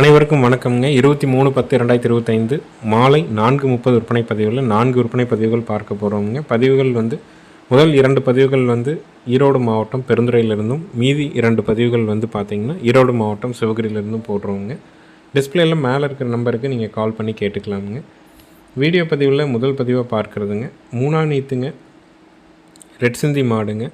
அனைவருக்கும் வணக்கம்ங்க. இருபத்தி மூணு பத்து ரெண்டாயிரத்தி இருபத்தைந்து மாலை நான்கு முப்பது விற்பனை பதிவுகளில் நான்கு விற்பனை பதிவுகள் பார்க்க போகிறோம்ங்க பதிவுகள் வந்து முதல் இரண்டு பதிவுகள் வந்து ஈரோடு மாவட்டம் பெருந்துறையிலிருந்தும் மீதி இரண்டு பதிவுகள் வந்து பார்த்திங்கன்னா ஈரோடு மாவட்டம் சிவகிரியிலிருந்தும் போடுறோங்க டிஸ்பிளேயில் மேலே இருக்கிற நம்பருக்கு நீங்கள் கால் பண்ணி கேட்டுக்கலாமுங்க. வீடியோ பதிவில் முதல் பதிவாக பார்க்குறதுங்க. மூணாம் நீத்துங்க ரெட் சிந்தி மாடுங்க.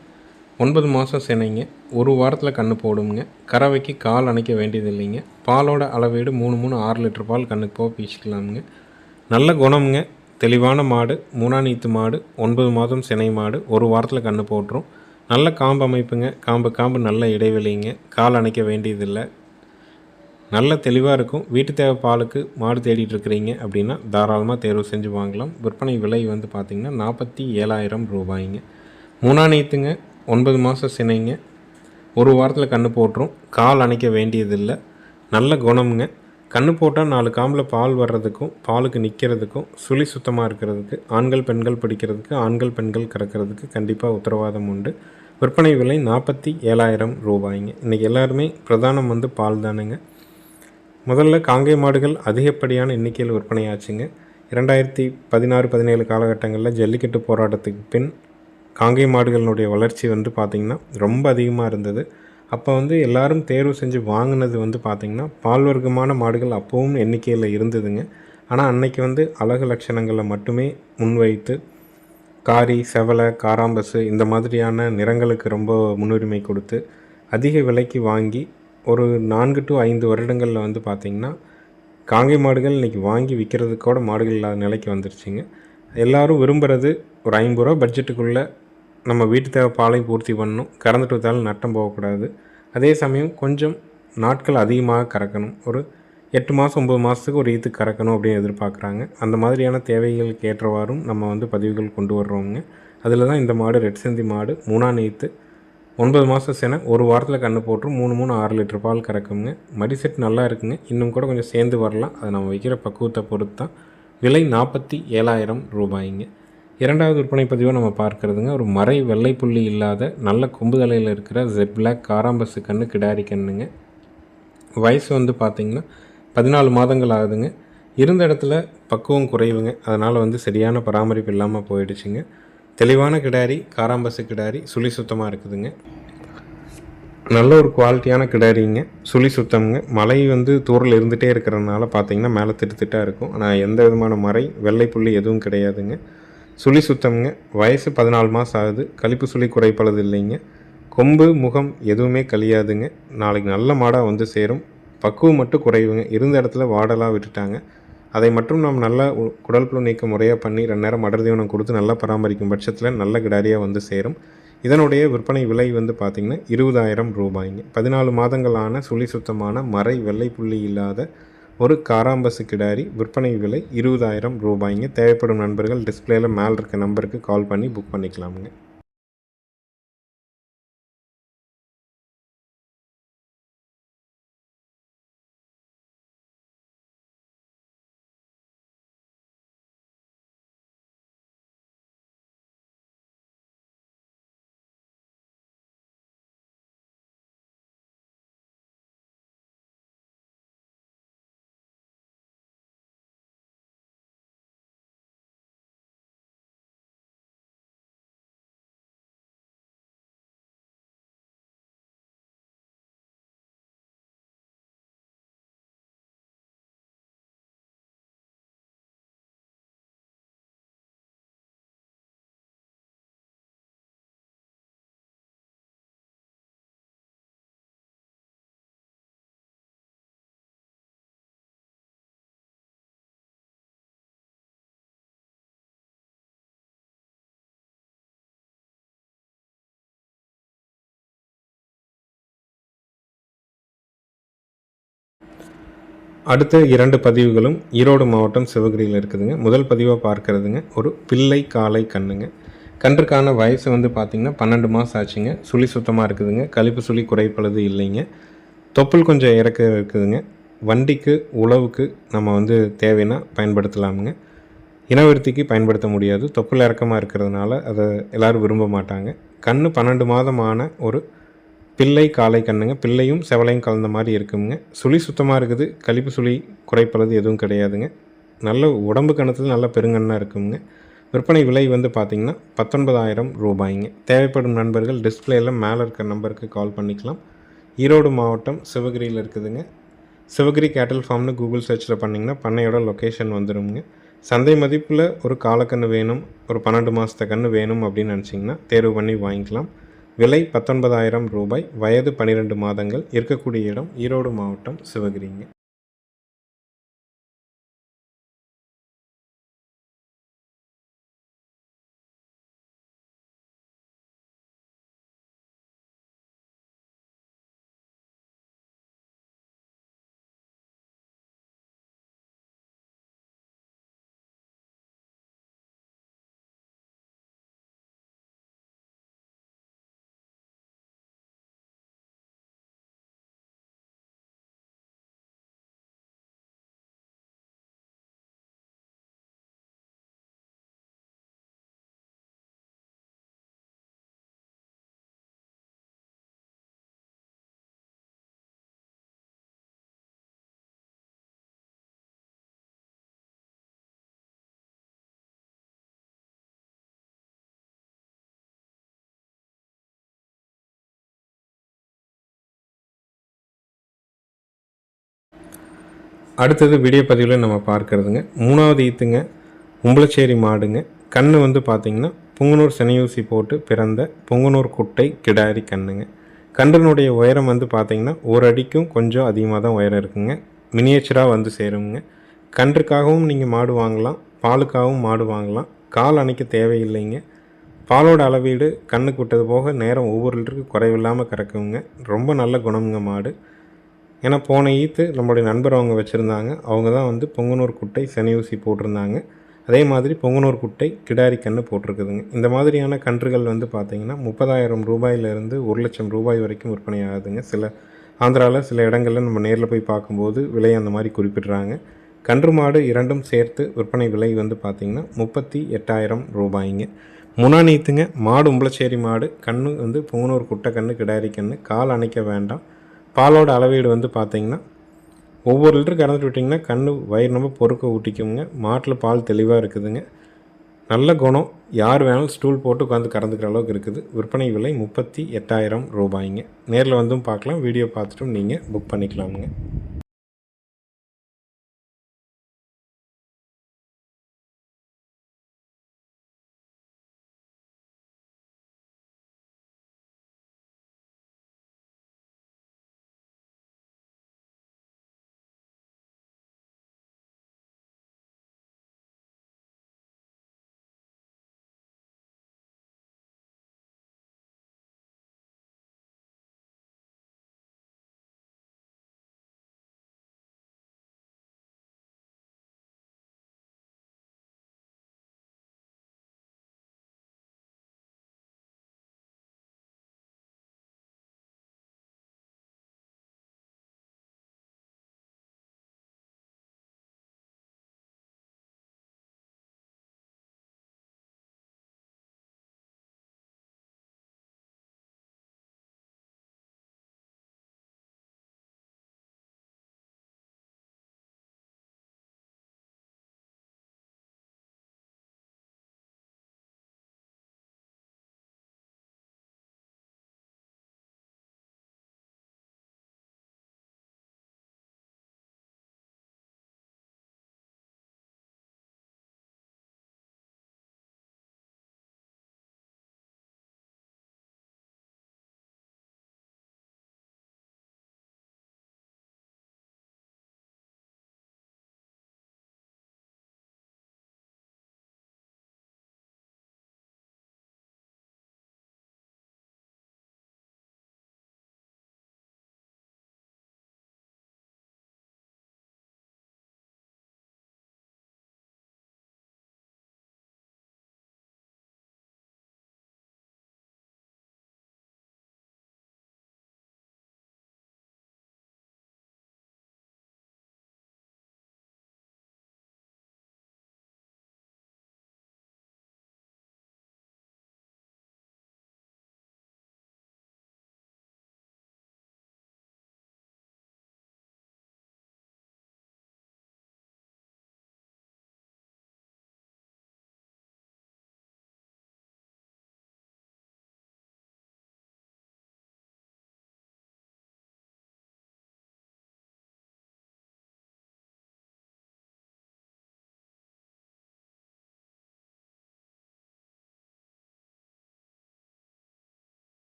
ஒன்பது மாதம் சினைங்க. ஒரு வாரத்தில் கன்று போடுங்க கறவைக்கு கால் அணைக்க வேண்டியது இல்லைங்க பாலோட அளவீடு மூணு மூணு ஆறு லிட்டர் பால் கண்ணுக்கு போக பீச்சிக்கலாமுங்க நல்ல குணம்ங்க. தெளிவான மாடு மூணாநீத்து மாடு ஒன்பது மாதம் சினை மாடு ஒரு வாரத்தில் கன்று போட்டுரும். நல்ல காம்பு அமைப்புங்க. காம்பு காம்பு நல்ல இடைவெளிங்க. கால் அணைக்க வேண்டியதில்லை. நல்ல தெளிவாக இருக்கும். வீட்டு தேவை பாலுக்கு மாடு தேடிட்டு இருக்கிறீங்க அப்படின்னா தாராளமாக தேர்வு செஞ்சு வாங்கலாம். விற்பனை விலை வந்து பார்த்திங்கன்னா நாற்பத்தி ஏழாயிரம் ரூபாய்ங்க. மூணாநீத்துங்க ஒன்பது மாதம் சினைங்க. ஒரு வாரத்தில் கன்று போட்டுரும். கால் அணைக்க வேண்டியதில்லை. நல்ல குணமுங்க. கன்று போட்டால் நாலு காம்பில் பால் வர்றதுக்கும் பாலுக்கு நிற்கிறதுக்கும் சுழி சுத்தமாக இருக்கிறதுக்கு ஆண்கள் பெண்கள் பிடிக்கிறதுக்கு ஆண்கள் பெண்கள் கறக்கிறதுக்கு கண்டிப்பாக உத்தரவாதம் உண்டு. விற்பனை விலை நாற்பத்தி ஏழாயிரம் ரூபாய்ங்க. இன்றைக்கி எல்லாருமே பிரதானம் வந்து பால் தானுங்க. முதல்ல காங்கை மாடுகள் அதிகப்படியான எண்ணிக்கையில் விற்பனையாச்சுங்க. இரண்டாயிரத்தி பதினாறு பதினேழு காலகட்டங்களில் ஜல்லிக்கட்டு போராட்டத்துக்கு பின் காங்கை மாடுகளினுடைய வளர்ச்சி வந்து பார்த்திங்கன்னா ரொம்ப அதிகமாக இருந்தது. அப்போ வந்து எல்லாரும் தேர்வு செஞ்சு வாங்கினது வந்து பார்த்திங்கன்னா பால் வர்க்கமான மாடுகள் அப்போவும் எண்ணிக்கையில் இருந்ததுங்க. ஆனால் அன்னைக்கு வந்து அழகு லட்சணங்களை மட்டுமே முன்வைத்து காரி செவலை காராம்பசு இந்த மாதிரியான நிறங்களுக்கு ரொம்ப முன்னுரிமை கொடுத்து அதிக விலைக்கு வாங்கி ஒரு நான்கு டு ஐந்து வருடங்களில் வந்து பார்த்திங்கன்னா காங்கை மாடுகள் இன்றைக்கி வாங்கி விற்கிறதுக்கு கூட மாடுகள் இல்லாத நிலைக்கு வந்துருச்சுங்க. எல்லோரும் விரும்புகிறது ஒரு ஐம்பது ரூபா பட்ஜெட்டுக்குள்ளே நம்ம வீட்டு தேவை பாலையும் பூர்த்தி பண்ணணும். கறந்துட்டு விட்டாலும் நட்டம் போகக்கூடாது. அதே சமயம் கொஞ்சம் நாட்கள் அதிகமாக கறக்கணும். ஒரு எட்டு மாதம் ஒம்பது மாதத்துக்கு ஒரு ஈத்து கறக்கணும் அப்படின்னு எதிர்பார்க்குறாங்க. அந்த மாதிரியான தேவைகளுக்கு ஏற்றவாறும் நம்ம வந்து பதிவுகள் கொண்டு வர்றோங்க அதில் தான் இந்த மாடு ரெட் செந்தி மாடு மூணாம் நீத்து ஒன்பது மாதம் சேனை ஒரு வாரத்தில் கண்ணு போட்டுரும். மூணு மூணு ஆறு லிட்டர் பால் கறக்குங்க. மடி செட் நல்லா இருக்குங்க. இன்னும் கூட கொஞ்சம் சேர்ந்து வரலாம். அதை நம்ம வைக்கிற பக்குவத்தை பொறுத்து தான். விலை நாற்பத்தி ஏழாயிரம் ரூபாய்ங்க. இரண்டாவது விற்பனை பதிவாக நம்ம பார்க்குறதுங்க. ஒரு மறை வெள்ளை புள்ளி இல்லாத நல்ல கொம்பு தலையில் இருக்கிற ஜெட் பிளாக் காராம்பசு கன்று கிடாரி கண்ணுங்க. வயசு வந்து பார்த்திங்கன்னா பதினாலு மாதங்கள் ஆகுதுங்க. இருந்த இடத்துல பக்குவம் குறைவுங்க. அதனால் வந்து சரியான பராமரிப்பு இல்லாமல் போயிடுச்சுங்க. தெளிவான கிடாரி காராம்பசு கிடாரி சுழி சுத்தமாக இருக்குதுங்க. நல்ல ஒரு குவாலிட்டியான கிடாரிங்க. சுழி சுத்தம்ங்க. மழை வந்து தூரில் இருந்துகிட்டே இருக்கிறனால பார்த்தீங்கன்னா மேலே திட்டு திட்டாக இருக்கும். ஆனால் எந்த விதமான மறை வெள்ளை புள்ளி எதுவும் கிடையாதுங்க. சுழி சுத்தம்ங்க. வயசு பதினாலு மாதம் ஆகுது. கழிப்பு சுழி குறைப்பளது இல்லைங்க கொம்பு முகம் எதுவுமே கழியாதுங்க. நாளைக்கு நல்ல மாடாக வந்து சேரும். பக்குவம் மட்டும் குறைவுங்க. இருந்த இடத்துல வாடலாக விட்டுட்டாங்க. அதை மட்டும் நாம் நல்லா குடல்புழு புழு நீக்க முறையாக பண்ணி ரெண்டு நேரம் மடர் தீவனம் கொடுத்து நல்லா பராமரிக்கும் பட்சத்தில் நல்ல கிடாரியாக வந்து சேரும். இதனுடைய விற்பனை விலை வந்து பார்த்திங்கன்னா இருபதாயிரம் ரூபாய்ங்க. பதினாலு மாதங்களான சுழி சுத்தமான மறை வெள்ளை புள்ளி இல்லாத ஒரு காராம்பசு கிடாரி விற்பனை விலை இருபதாயிரம் ரூபாய்ங்க. தேவைப்படும் நண்பர்கள் டிஸ்பிளேயில் மேலே இருக்க நம்பருக்கு கால் பண்ணி புக் பண்ணிக்கலாமுங்க. அடுத்த இரண்டு பதிவுகளும் ஈரோடு மாவட்டம் சிவகிரியில் இருக்குதுங்க. முதல் பதிவாக பார்க்கறதுங்க ஒரு பிள்ளை காலை கண்ணுங்க. கன்றுக்கான வயசு வந்து பார்த்திங்கன்னா பன்னெண்டு மாதம் ஆச்சுங்க. சுழி சுத்தமாக இருக்குதுங்க. கழிப்பு சுழி குறைப்பளது இல்லைங்க. தொப்புள் கொஞ்சம் இறக்க இருக்குதுங்க. வண்டிக்கு உழவுக்கு நம்ம வந்து தேவைன்னா பயன்படுத்தலாமுங்க. இனவிருத்திக்கு பயன்படுத்த முடியாது. தொப்புள் இறக்கமாக இருக்கிறதுனால அதை எல்லோரும் விரும்ப மாட்டாங்க. கண் பன்னெண்டு மாதமான ஒரு பிள்ளை காலை கண்ணுங்க. பிள்ளையும் செவலையும் கலந்த மாதிரி இருக்குங்க. சுழி சுத்தமாக இருக்குது. கழிப்பு சுழி குறைப்பது எதுவும் கிடையாதுங்க. நல்ல உடம்பு கணத்தில் நல்ல பெருங்கண்ணாக இருக்குங்க. விற்பனை விலை வந்து பார்த்திங்கன்னா பத்தொன்பதாயிரம் ரூபாய்ங்க. தேவைப்படும் நண்பர்கள் டிஸ்பிளேயில் மேலே இருக்கிற நம்பருக்கு கால் பண்ணிக்கலாம். ஈரோடு மாவட்டம் சிவகிரியில் இருக்குதுங்க. சிவகிரி கேட்டல் ஃபார்ம்னு கூகுள் சர்ச்சில் பண்ணிங்கன்னா பண்ணையோட லொக்கேஷன் வந்துடுங்க சந்தை மதிப்பில் ஒரு காலக்கன்று வேணும் ஒரு பன்னெண்டு மாதத்த கன்று வேணும் அப்படின்னு நினச்சிங்கன்னா தேர்வு பண்ணி வாங்கிக்கலாம். விலை பத்தொன்பதாயிரம் ரூபாய் வயது பன்னிரெண்டு மாதங்கள் இருக்கக்கூடிய இடம் ஈரோடு மாவட்டம் சிவகிரிங்க. அடுத்தது வீடியோ பதிவில் நம்ம பார்க்குறதுங்க. மூணாவது ஈத்துங்க உம்பளச்சேரி மாடுங்க. கண்ணு வந்து பார்த்திங்கன்னா புங்கனூர் செனையூசி போட்டு பிறந்த புங்கனூர் குட்டை கிடாரி கண்ணுங்க. கன்றுனுடைய உயரம் வந்து பார்த்திங்கன்னா ஒரு அடிக்கும் கொஞ்சம் அதிகமாக தான் உயரம் இருக்குங்க. மினியேச்சராக வந்து சேருங்க. கன்றுக்காகவும் நீங்கள் மாடு வாங்கலாம் பாலுக்காகவும் மாடு வாங்கலாம். கால் அணைக்க தேவையில்லைங்க. பாலோட அளவீடு கண்ணுக்கு விட்டது போக நேரம் ஒவ்வொரு லிட்டருக்கு குறைவில்லாமல் கறக்குங்க. ரொம்ப நல்ல குணமுங்க மாடு. ஏன்னா போன ஈத்து நம்மளுடைய நண்பர் அவங்க வச்சுருந்தாங்க. அவங்க தான் வந்து பொங்கனூர் குட்டை சனி ஊசி போட்டிருந்தாங்க. அதே மாதிரி பொங்கனூர் குட்டை கிடாரி கன்று போட்டிருக்குதுங்க. இந்த மாதிரியான கன்றுகள் வந்து பார்த்திங்கன்னா முப்பதாயிரம் ரூபாயிலிருந்து ஒரு லட்சம் ரூபாய் வரைக்கும் விற்பனை ஆகுதுங்க. சில ஆந்திராவில் சில இடங்களில் நம்ம நேரில் போய் பார்க்கும்போது விலை அந்த மாதிரி குறிப்பிட்றாங்க. கன்று மாடு இரண்டும் சேர்த்து விற்பனை விலை வந்து பார்த்திங்கன்னா முப்பத்தி எட்டாயிரம் ரூபாய்ங்க. முனானீத்துங்க மாடு உம்பளச்சேரி மாடு கன்று வந்து பொங்கனூர் குட்டை கன்று கிடாரி கன்று கால் அணைக்க வேண்டாம். பாலோட அளவீடு வந்து பார்த்தீங்கன்னா ஒவ்வொரு லிட்டர் கறந்துட்டு விட்டிங்கன்னா கண் வயிறு நம்ம பொறுக்க ஊட்டிக்குங்க. மாட்டில் பால் தெளிவாக இருக்குதுங்க. நல்ல குணம். யார் வேணாலும் ஸ்டூல் போட்டு உட்காந்து கறந்துக்கிற அளவுக்கு இருக்குது. விற்பனை விலை முப்பத்தி எட்டாயிரம் ரூபாய்ங்க. நேரில் வந்தும் பார்க்கலாம். வீடியோ பார்த்துட்டும் நீங்கள் புக் பண்ணிக்கலாமுங்க.